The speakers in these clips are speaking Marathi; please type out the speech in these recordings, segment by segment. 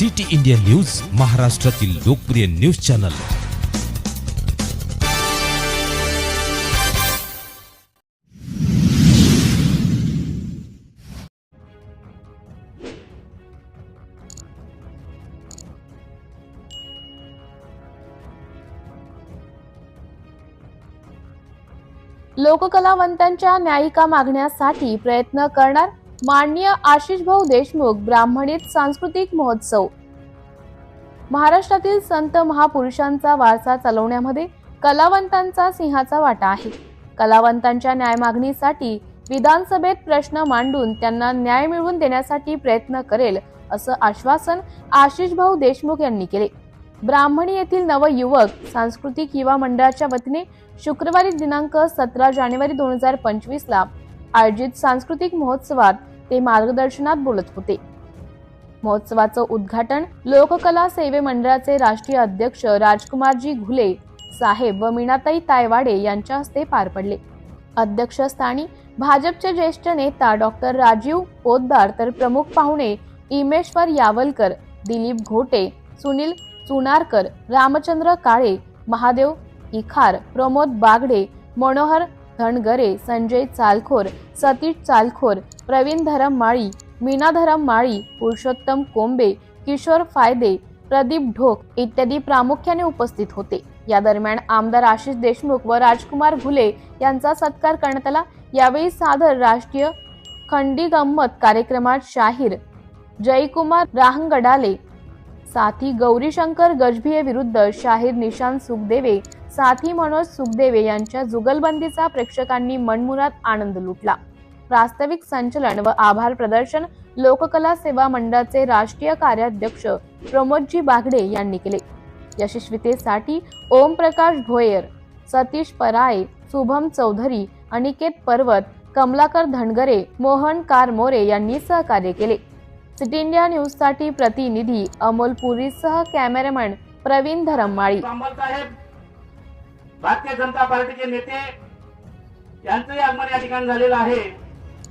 सिटी इंडिया न्यूज महाराष्ट्रातील लोकप्रिय न्यूज चॅनल. लोककलावंतांच्या न्यायिका मागण्यासाठी प्रयत्न करणार माननीय आशिष भाऊ देशमुख ब्राह्मणीत सांस्कृतिक महोत्सव. महाराष्ट्रातील संत महापुरुषांचा वारसा चालवण्यामध्ये कलावंतांचा सिंहाचा वाटा आहे. कलावंतांच्या न्याय मागणीसाठी विधानसभेत प्रश्न मांडून त्यांना न्याय मिळवून देण्यासाठी प्रयत्न करेल असं आश्वासन आशिष भाऊ देशमुख यांनी केले. ब्राह्मणी येथील नवयुवक सांस्कृतिक युवा मंडळाच्या वतीने शुक्रवारी दिनांक सतरा जानेवारी दोन हजार पंचवीसला आयोजित सांस्कृतिक महोत्सवात ते मार्गदर्शनात बोलत होते. महोत्सवाचं उद्घाटन लोककला सेवे मंडळाचे राष्ट्रीय अध्यक्ष राजकुमारजी घुले साहेब व मीनाताई तायवाडे यांच्या हस्ते पार पडले. अध्यक्षस्थानी भाजपचे ज्येष्ठ नेता डॉक्टर राजीव पोद्दार तर प्रमुख पाहुणे इमेश्वर यावलकर दिलीप घोटे सुनील चुनारकर रामचंद्र काळे महादेव इखार प्रमोद बागडे मनोहर धनगरे संजय चालखोर सतीश चालखोर प्रवीण धरम माळी मीना धरम माळी पुरुषोत्तम कोंबे किशोर फायदे प्रदीप ढोक इत्यादी प्रामुख्याने उपस्थित होते. या दरम्यान आमदार आशिष देशमुख व राजकुमार घुले यांचा सत्कार करण्यात आला. यावेळी सादर राष्ट्रीय खंडी गंमत कार्यक्रमात शाहीर जयकुमार राहंगडाले साथी गौरीशंकर गजभिये विरुद्ध शाहीर निशांत सुखदेवे साथी मनोज सुखदेवे यांच्या जुगलबंदीचा प्रेक्षकांनी मनमुरात आनंद लुटला. प्रास्ताविक संचलन व आभार प्रदर्शन लोककला सेवा मंडळाचे राष्ट्रीय कार्याध्यक्ष प्रमोदजी बागडे यांनी केले. यशस्वीतेसाठी ओम प्रकाश भोयर सतीश पराय शुभम चौधरी अनिकेत पर्वत कमलाकर धनगरे मोहन कारमोरे यांनी सहकार्य केले. सिटी इंडिया न्यूजसाठी प्रतिनिधी अमोल पुरीसह कॅमेरामॅन प्रवीण धरममाळी. साहेब भारतीय जनता पार्टीचे नेते यांचंही आगमन या ठिकाणी झालेलं आहे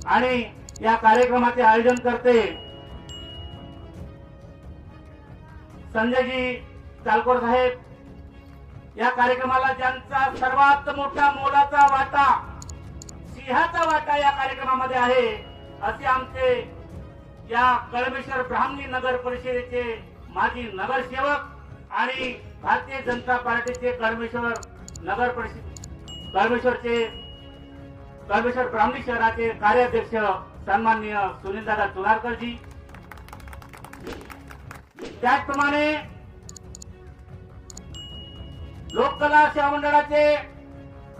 आणि या कार्यक्रमाचे आयोजन करते. संजयजी चालकोर साहेब या कार्यक्रमाला ज्यांचा सर्वात मोठा मोलाचा वाटा सिंहाचा वाटा या कार्यक्रमामध्ये आहे असे आमचे या कळमेश्वर ब्राह्मणी नगर परिषदेचे माजी नगरसेवक आणि भारतीय जनता पार्टीचे कळमेश्वर नगर परिषद कळमेश्वरचे कळमेश्वर ब्राह्मणी शहराचे कार्याध्यक्ष सन्माननीय सुनीलदादा चुनारकरजी त्याचप्रमाणे लोककला सेवा मंडळाचे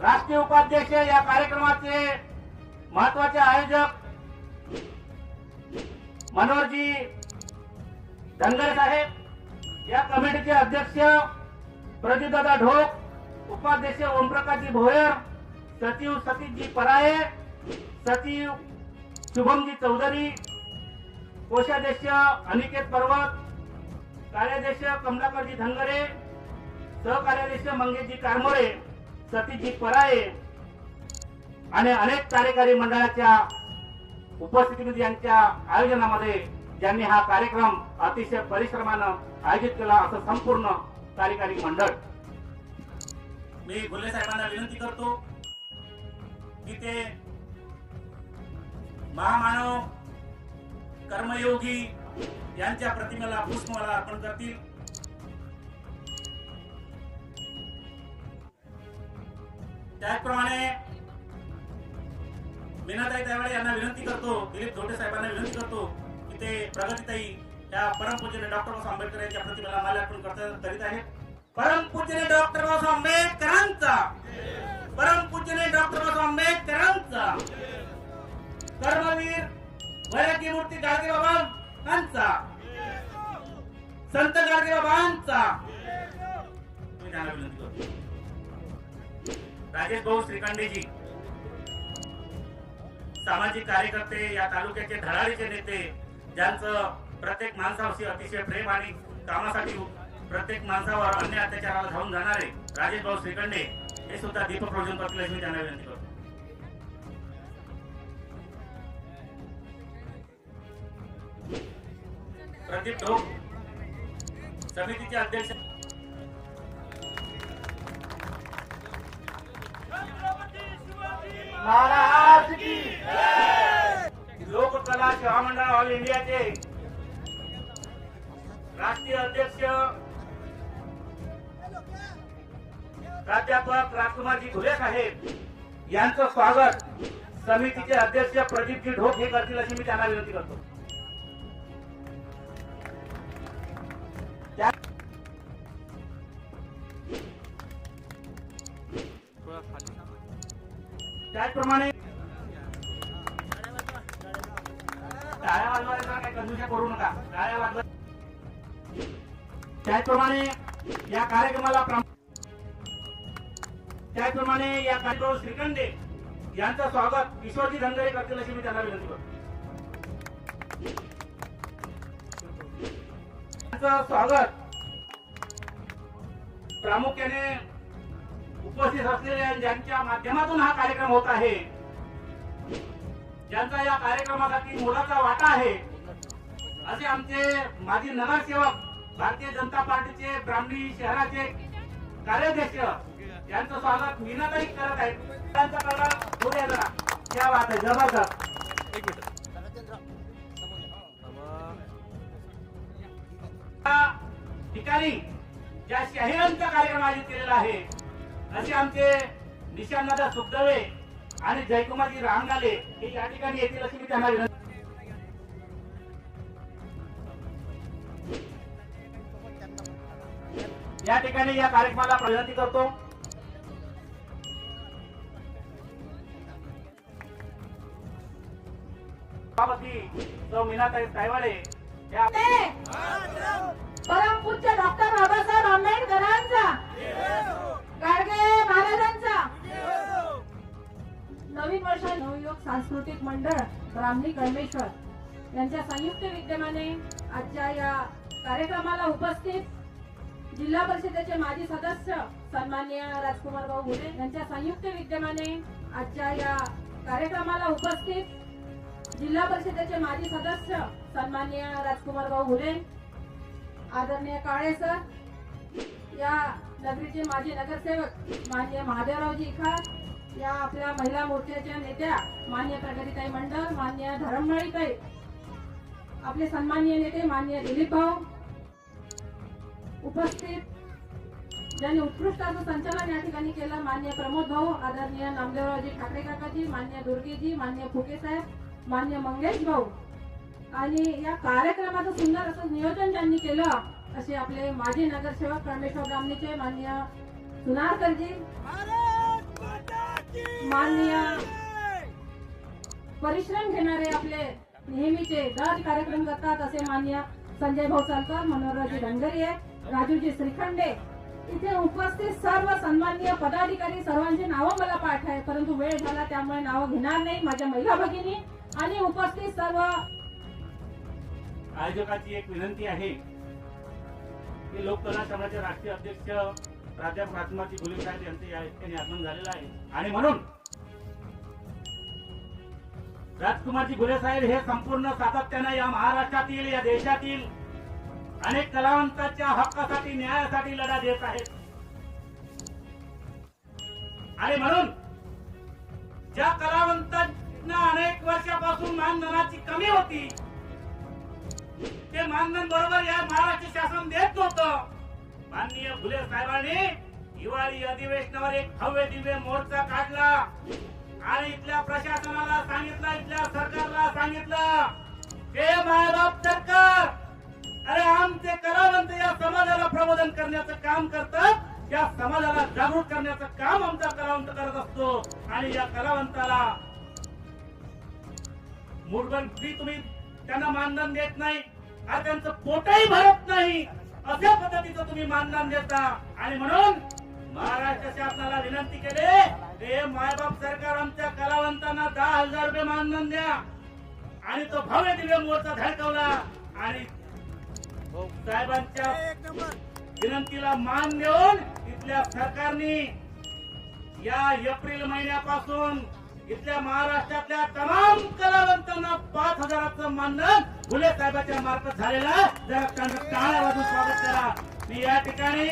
राष्ट्रीय उपाध्यक्ष या कार्यक्रमाचे महत्त्वाचे आयोजक मनोहरजी धनगरे साहेब या कमिटीचे अध्यक्ष प्रदीपदादा ढोक उपाध्यक्ष ओमप्रकाशजी भोयर सचिव सतीशजी पराये सचिव शुभमजी चौधरी कोषाध्यक्ष अनिकेत पर्वत कार्याध्यक्ष कमलाकरजी धनगरे सहकार्याध्यक्ष मंगेशजी कारमोरे सतीशजी पराये आणि अनेक कार्यकारी मंडळाच्या उपस्थितीमध्ये यांच्या आयोजनामध्ये ज्यांनी हा कार्यक्रम अतिशय परिश्रमानं आयोजित केला असं संपूर्ण कार्यकारी मंडळ. मी गुल्हे साहेबांना विनंती करतो की ते महामानव कर्मयोगी यांच्या प्रतिमेला पुष्पमाला अर्पण करतील. त्याचप्रमाणे मीनाताई त्यावेळी यांना विनंती करतो दिलीप धोटे साहेबांना विनंती करतो की ते प्रगतीताई या परमपूजने डॉक्टर बाबासाहेब आंबेडकर यांच्या प्रतिमेला माल्यार्पण करता करीत आहेत. परमपूज्य डॉक्टर बाबासाहेब आंबेडकरांचा. परमपूज्य डॉक्टर बाबासाहेब आंबेडकरांचा. कर्मवीर वैरागी मूर्ती गाडगे बाबांचा संत गाडगे बाबांचा राजेश भाऊ श्रीकांडेजी सामाजिक कार्यकर्ते या तालुक्याचे धडाडीचे नेते ज्यांचं प्रत्येक माणसावरती अतिशय प्रेम आणि कामासाठी प्रत्येक माणसावर अन्य अत्याचाराला धावून जाणारे राजेश भाऊ श्रीखंडे हे सुद्धा दीपक रोजन करतील अशी मी त्यांना विनंती करतो. प्रदीप ढोक समितीचे अध्यक्ष महाराज की लोककला सेवा मंडळ ऑल इंडियाचे राष्ट्रीय अध्यक्ष प्राध्यापक राजकुमारजी घुले साहेब यांचं स्वागत समितीचे अध्यक्ष प्रदीपजी ढोक हे करतील अशी मी त्यांना विनंती करतो. त्याचप्रमाणे टाळ्या वाजवायचा काही कंजूषा करू नका. टाळ्या वाजवा. त्याचप्रमाणे या कार्यक्रमाला त्याचप्रमाणे या कार्यक्रम श्रीखंडे यांचं स्वागत किशोरजी धनगरे करतील अशी मी त्यांना विनंती करतो. स्वागत प्रामुख्याने उपस्थित असलेल्या ज्यांच्या माध्यमातून हा कार्यक्रम होत आहे ज्यांचा या कार्यक्रमासाठी मोलाचा वाटा आहे असे आमचे माजी नगरसेवक भारतीय जनता पार्टीचे ब्राह्मणी शहराचे कार्याध्यक्ष यांचं स्वागत मीनाताई करत आहेत त्यांचा पुढे जरा क्या बात आहे जबरदस्त या ठिकाणी ज्या शाहिरांचा कार्यक्रम आयोजित केलेला आहे असे आमचे निशांतदादा सुखदवे आणि जयकुमारजी रामगाले हे या ठिकाणी येतील अशी मी त्यांना विनंती या ठिकाणी या कार्यक्रमाला विनंती करतो. सौ मीनाताई तायवाडे या परमपूज्य डॉक्टर बाबासाहेब आंबेडकरांचा गाडगे महाराजांचा. नवीन वर्ष नवयुग सांस्कृतिक मंडळ ब्राह्मणी कळमेश्वर यांच्या संयुक्त विद्यमाने आजच्या या कार्यक्रमाला उपस्थित जिल्हा परिषदेचे माजी सदस्य सन्मान्य राजकुमार भाऊ घुले यांच्या संयुक्त विद्यमाने आजच्या या कार्यक्रमाला उपस्थित जिल्हा परिषदेचे माजी सदस्य सन्मान्य राजकुमार भाऊ घुले आदरणीय काळे सर या नगरीचे माजी नगरसेवक मान्य महादेवरावजी इखार या आपल्या महिला मोर्चाच्या नेत्या मान्य प्रगतीताई मंडळ मान्य धरममाळीताई आपले सन्माननीय नेते मान्य दिलीप भाऊ उपस्थित ज्यांनी उत्कृष्ट असं संचालन या ठिकाणी केलं मान्य प्रमोद भाऊ आदरणीय नामदेवरावजी ठाकरे काकाजी मान्य दुर्गेजी मान्य फुके साहेब मान्य मंगेश भाऊ. आणि या कार्यक्रमाचं सुंदर असं नियोजन ज्यांनी केलं असे आपले माजी नगरसेवक परमेश्वर ब्राह्मणीचे मान्य सुनारकरजी माननीय परिश्रम घेणारे आपले नेहमीचे दर कार्यक्रम करतात असे मान्य संजय भाऊ सालकर मनोहररावजी धनगरी आहे राजूजी श्रीखंडे इथे उपस्थित सर्व सन्माननीय पदाधिकारी सर्वांची नावं मला पाठ आहे परंतु वेळ झाला त्यामुळे नावं घेणार नाही माझ्या महिला भगिनी. आणि उपस्थित सर्व आयोजकाची एक विनंती आहे की लोककला समाजाचे राष्ट्रीय अध्यक्ष प्राध्यापक राजकुमारजी गुले साहेब यांचे या ठिकाणी आगमन झालेलं आहे. आणि म्हणून राजकुमारजी गुले साहेब हे संपूर्ण सातत्याने या महाराष्ट्रातील या देशातील अनेक कलावंतांच्या हक्कासाठी न्यायासाठी लढा देत आहेत. आणि म्हणून ज्या कलावंतांना अनेक वर्षापासून मानधनाची कमी होती ते मानधन बरोबर या महाराष्ट्र शासन देत नव्हतं. माननीय फुले साहेबांनी हिवाळी अधिवेशनावर एक भव्य दिव्य मोर्चा काढला आणि इथल्या प्रशासनाला सांगितलं इथल्या सरकारला सांगितलं हे मायबाप सरकार अरे आमचे कलावंत या समाजाला प्रबोधन करण्याचं काम करतात. या समाजाला जागृत करण्याचं काम आमचा कलावंत करत असतो. आणि या कलावंताला मुठभर फ्री तुम्ही त्यांना मानधन देत नाही. आणि त्यांचं पोटही भरत नाही. अशा पद्धतीचं तुम्ही मानधन देता. आणि म्हणून महाराष्ट्र शासनाला विनंती केले हे मायबाप सरकार आमच्या कलावंतांना दहा हजार रुपये मानधन द्या. आणि तो भव्य दिव्य मोर्चा धडकवला. आणि साहेबांच्या विनंतीला मान देऊन इथल्या सरकारने या एप्रिल महिन्यापासून इथल्या महाराष्ट्रातल्या तमाम कलावंतांना पाच हजाराचं मानधन फुले साहेबांच्या मार्फत झालेलं जरा टाळ्या वाजून स्वागत करा. मी या ठिकाणी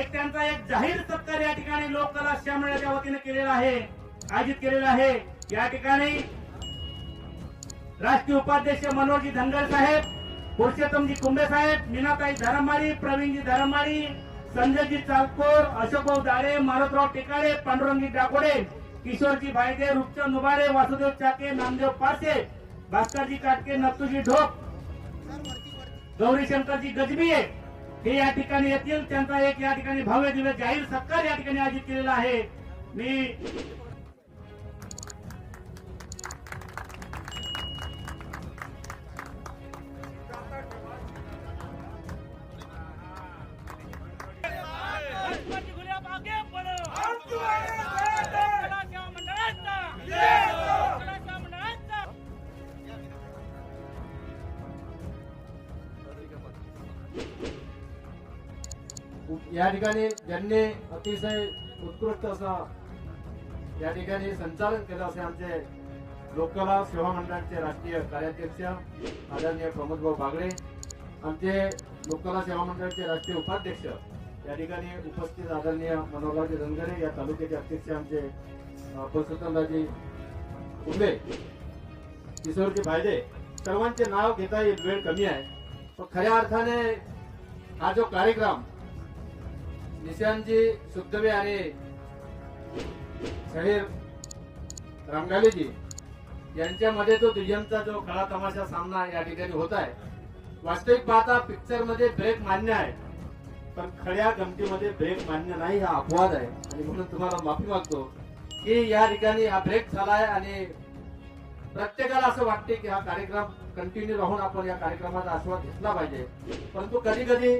एक त्यांचा एक जाहीर सत्कार या ठिकाणी लोककला श्यामळ्याच्या वतीने केलेला आहे आयोजित केलेला आहे. या ठिकाणी राष्ट्रीय उपाध्यक्ष मनोजी धनगर साहेब पुरुषोत्तमजी कुंभे साहेब मीनाताई धरममाळी प्रवीणजी धरममाळी संजयजी चालकोर अशोकभाऊ दाळे मारुतराव टेकाळे पांडुरंगी डाकोडे किशोरजी भायदे रूपचंद नुबारे वासुदेव चाके नामदेव पारसे भास्करजी काटके नत्तूजी ढोक गौरीशंकरजी गजबिये हे या ठिकाणी येतील. त्यांचा एक या ठिकाणी भव्य दिव्य जाहीर सत्कार या ठिकाणी आयोजित केलेला आहे. मी या ठिकाणी ज्यांनी अतिशय उत्कृष्ट असं या ठिकाणी संचालन केलं असे आमचे लोककला सेवा मंडळाचे राष्ट्रीय कार्याध्यक्ष आदरणीय प्रमोदभाऊ बागडे आमचे लोककला सेवा मंडळाचे राष्ट्रीय उपाध्यक्ष या ठिकाणी उपस्थित आदरणीय मनोहरजी धनगरे या तालुक्याचे अध्यक्ष आमचे अं, पुरुषोत्तमराजी उभे किशोरजी फायदे सर्वांचे नाव घेता येईल वेळ कमी आहे. पण खऱ्या अर्थाने हा जो कार्यक्रम निशांजी सुखदवे आणि शहीर रंगालेजी यांच्यामध्ये तो दुय्यमचा जो खळा तमाशा सामना या ठिकाणी होत आहे. वास्तविक पाहता पिक्चरमध्ये ब्रेक मान्य आहे. पण खड्या गमतीमध्ये ब्रेक मान्य नाही हा अपवाद आहे. आणि म्हणून तुम्हाला माफी मागतो की या ठिकाणी हा ब्रेक झालाय आणि प्रत्येकाला असं वाटते की हा कार्यक्रम कंटिन्यू राहून आपण या कार्यक्रमाचा आस्वाद घेतला पाहिजे. परंतु कधी कधी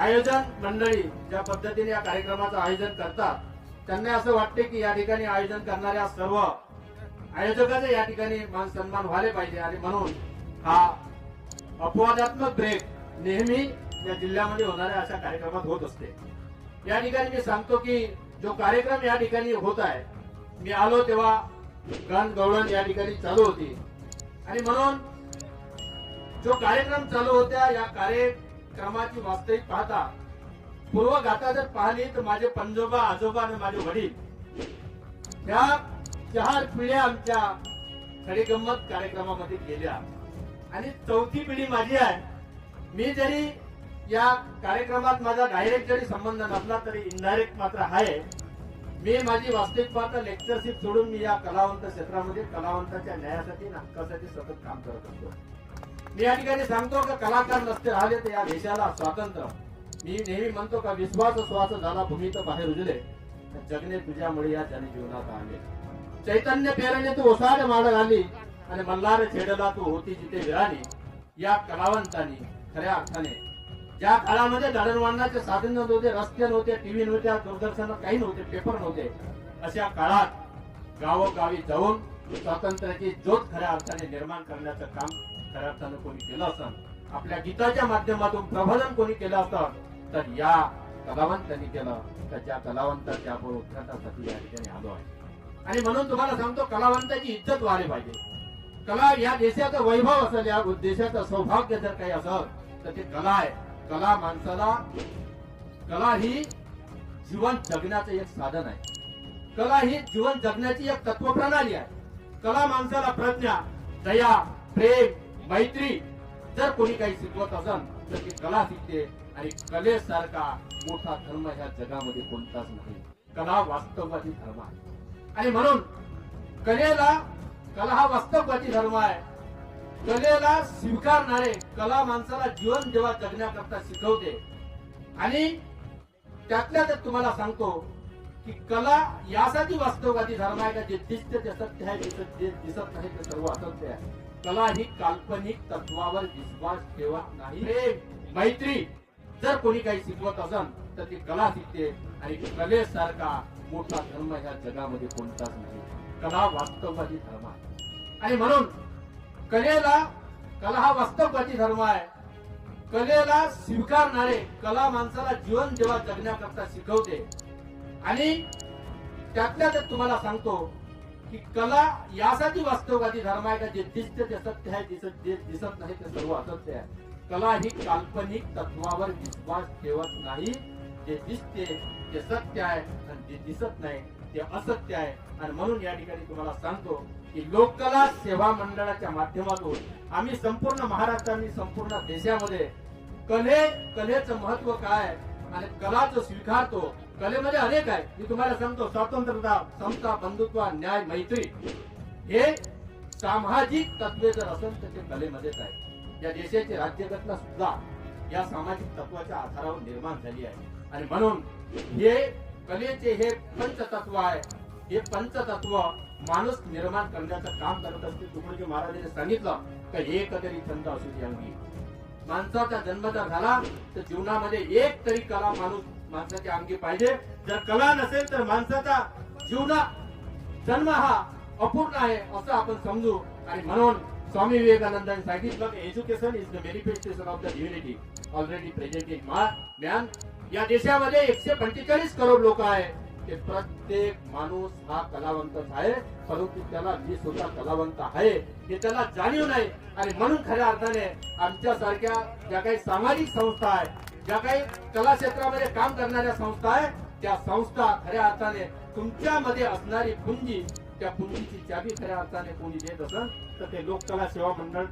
आयोजन मंडळी ज्या पद्धतीने या कार्यक्रमाचं आयोजन करतात त्यांना असं वाटते की या ठिकाणी आयोजन करणाऱ्या सर्व आयोजकाचे या ठिकाणी मान सन्मान व्हायला पाहिजे. आणि म्हणून हा अपवादात्मक ब्रेक नेहमी या जिल्ह्यामध्ये होणाऱ्या अशा कार्यक्रमात होत असते. या ठिकाणी मी सांगतो की जो कार्यक्रम या ठिकाणी होत आहे मी आलो तेव्हा गण गवळण या ठिकाणी चालू होती. आणि म्हणून जो कार्यक्रम चालू होत्या या कार्यक्रमाची वास्तविक पाहता पूर्व जर पाहिली तर माझे पंजोबा आजोबा आणि माझे वडील या चार पिढ्या आमच्या खडीगंमत कार्यक्रमामध्ये गेल्या. आणि चौथी पिढी माझी आहे. मी जरी या कार्यक्रमात माझा डायरेक्ट जरी संबंध नसला तरी इनडायरेक्ट मात्र आहे. मी माझी वास्तविक पाहता लेक्चरशिप सोडून मी या कलावंत क्षेत्रामध्ये कलावंताच्या न्यायासाठी नाटकासाठी हक्कासाठी सतत काम करत असतो. मी या ठिकाणी सांगतो का कलाकार नसते राहिले तर या देशाला स्वातंत्र्य. मी नेहमी म्हणतो का विश्वास श्वास झाला भूमी तर बाहेर उजले तर जगणे तुझ्यामुळे या जनजीवनात आले. चैतन्य पेरणे तू ओसाड माड घाली आणि मल्हार छेडला तू होती जिथे विराणी. या कलावंतांनी खऱ्या अर्थाने ज्या काळामध्ये दळणवळणाचे साधन नव्हते रस्ते नव्हते टीव्ही नव्हत्या दूरदर्शन काही नव्हते पेपर नव्हते अशा काळात गावोगावी जाऊन स्वातंत्र्याची ज्योत खऱ्या अर्थाने निर्माण करण्याचं काम खऱ्या अर्थानं कोणी केलं असतं आपल्या गीताच्या माध्यमातून प्रबोधन कोणी केलं असतं तर या कलावंतांनी केलं तर त्या कलावंताच्या आपण उद्घाटासाठी या ठिकाणी आलो आहे. आणि म्हणून तुम्हाला सांगतो कलावंताची इज्जत व्हायला पाहिजे. कला या देशाचं वैभव असेल या देशाचं सौभाग्य जर काही असेल तर ते कला आहे. कला माणसाला कला ही जीवन जगण्याचं एक साधन आहे. कला ही जीवन जगण्याची एक तत्वप्रणाली आहे. कला माणसाला प्रज्ञा दया प्रेम मैत्री जर कोणी काही शिकवत असेल तर ती कला शिकते. आणि कलेसारखा मोठा धर्म ह्या जगामध्ये कोणताच नाही. कला वास्तववादी धर्म आहे. आणि म्हणून कलेला कला हा वास्तववादी धर्म आहे. कलेला स्वीकारणारे कला माणसाला जीवन जेव्हा जगण्याकरता शिकवते. आणि त्यातल्या त्यात तुम्हाला सांगतो की कला यासाठी वास्तववादी धर्म आहे का जे दिसते ते सत्य आहे दिसत जे दिसत नाही ते सर्व असत्य आहे. कला ही काल्पनिक तत्वावर विश्वास ठेवत नाही. प्रेम मैत्री जर कोणी काही शिकवत असेल तर ती कला शिकते. आणि कलेसारखा मोठा धर्म ह्या जगामध्ये कोणताच नाही. कला वास्तववादी धर्म आहे. आणि म्हणून कलेला कला हा वास्तववादी धर्म आहे. कलेला स्वीकारणारे कला माणसाला जीवन जेव्हा जगण्याकरता शिकवते. आणि त्यातल्या त्यात तुम्हाला सांगतो की कला यासाठी वास्तववादी धर्म आहे का? जे दिसते ते सत्य आहे दिसत जे दिसत नाही ते सर्व असत्य आहे. कला ही काल्पनिक तत्वावर विश्वास ठेवत नाही. जे दिसते ते सत्य आहे आणि जे दिसत नाही ते असत्य आहे. आणि म्हणून या ठिकाणी तुम्हाला सांगतो की लोककला सेवा मंडळाच्या माध्यमातून आम्ही संपूर्ण महाराष्ट्राने संपूर्ण देशामध्ये कले कलेचं महत्त्व काय? आहे आणि कलाचं स्वीकारतो. कलेमध्ये अनेक आहे मी तुम्हाला सांगतो स्वातंत्र्यता समता बंधुत्व न्याय मैत्री हे सामाजिक तत्वे जर असेल तर ते कलेमध्येच आहे या देशाची राज्यघटना सुद्धा या सामाजिक तत्वाच्या आधारावर निर्माण झाली आहे. आणि म्हणून हे कलेचे हे पंचतत्व आहे. हे पंचतत्व माणूस निर्माण करण्याचं काम करत असते. तुकडोजी महाराजांनी सांगितलं की एक तरी छंद असू दे माणसाचा जन्म जर झाला तर जीवनामध्ये एक तरी कला माणूस माणसाची आमगी पाहिजे. जर कला नसेल तर माणसाचा जीवना जन्म हा अपूर्ण आहे असं आपण समजू. आणि म्हणून स्वामी विवेकानंदांनी सांगितलं education is the manifestation of the divinity already present in man या देशामध्ये एकशे पंचेचाळीस करोड लोक आहे. ते प्रत्येक माणूस हा कलावंतच आहे. परंतु त्याला मी स्वतः कलावंत आहे. हे त्याला जाणीव नाही. आणि म्हणून खऱ्या अर्थाने आमच्या सारख्या ज्या काही सामाजिक संस्था आहेत ज्या काही कला क्षेत्रामध्ये काम करणाऱ्या संस्था आहेत त्या संस्था खऱ्या अर्थाने तुमच्यामध्ये असणारी पुंजी त्या पुंजीची चाबी खऱ्या अर्थाने कोणी देत असेल तर ते लोककला सेवा मंडळ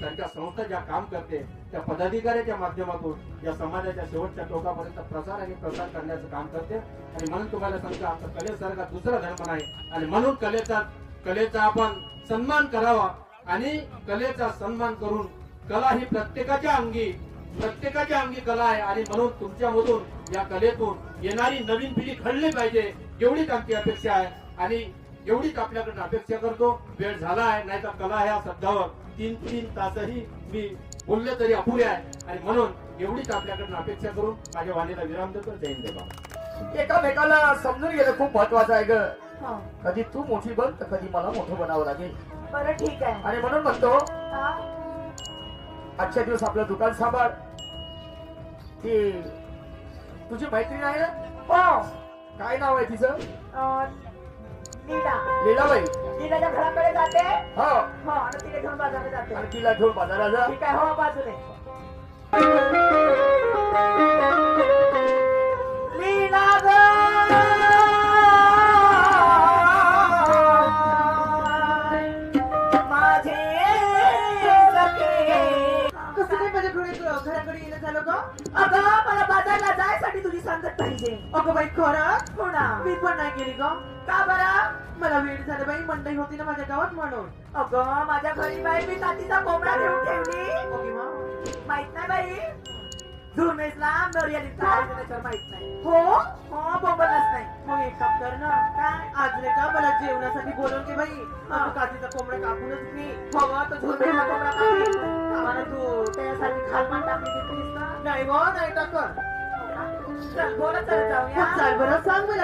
सारख्या संस्था ज्या काम करते त्या पदाधिकाऱ्याच्या माध्यमातून या समाजाच्या शेवटच्या टोकापर्यंत प्रसार आणि प्रसार करण्याचं काम करते. आणि म्हणून तुम्हाला सांगतो आता कलेसारखा दुसरा धर्म नाही. आणि म्हणून कलेचा कलेचा आपण सन्मान करावा. आणि कलेचा सन्मान करून कला ही प्रत्येकाच्या अंगी प्रत्येकाच्या अंगी कला आहे आणि म्हणून तुमच्यामधून या कलेतून येणारी नवीन पिढी घडली पाहिजे एवढीच आमची अपेक्षा आहे. आणि एवढीच आपल्याकडून अपेक्षा करतो वेळ झाला आहे नाही तर कला ह्या शब्दावर तीन तीन तासही मी बोलले तरी अपुरे आहे. आणि म्हणून एवढीच आपल्याकडून अपेक्षा करून माझ्या वाणीला विराम देतो. जय हिंद बाबा एकामेकाला समजून घेणं खूप महत्वाचं आहे ग. हा, कधी तू मोठी बन तर कधी मला मोठं बनावं लागेल. बरं ठीक आहे. आणि म्हणून म्हणतो आजच्या दिवस आपलं दुकान सांभाळ. ती तुझी मैत्रीण आहे ना? काय नाव आहे तिचं? लीला. लीलाबाई. लीलाच्या घराकडे जाते. हो. हो आणि तिला घेऊन बाजारात जाते. आणि तिला घेऊन बाजारात जा. ठीक आहे हो बाजूने जायसाठी तुझी सांगत पाहिजे. अगं बाई खरं हो ना मी पण नाही गेली ग. का बरं? मला वेळ झालं बाई मंडई होती ना माझ्या गावात म्हणून. अगं माझ्या घरी बाई मी तातीचा कोंबडा घेऊन ठेवली. ओके मा माहीत नाही बाई. झुरमेसला मर्यादित त्याच्यावर माहीत नाही. हो? हो बोंबलच नाही. मग एक काम कर ना. काय? आज रे का मला जेवणासाठी बोलवून घे बाई. तू काठीचा कोंबडा कापूनच घे. हो तो कोंबडा. आम्हाला तू त्याच्यासाठी खालमान टाकली घेतलीस ना. नाही गो नाही टाकत. चल बोलत चल जाऊया. चाल बरं सांग मला.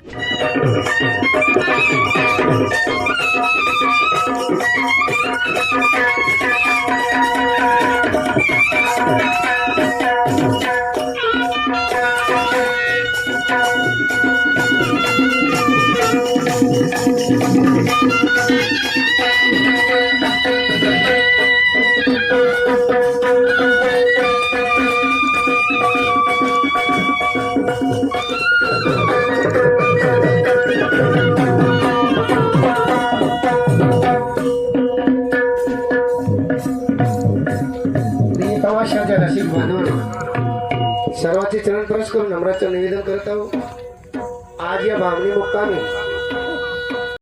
सर्वांचे चरण प्रवेश करून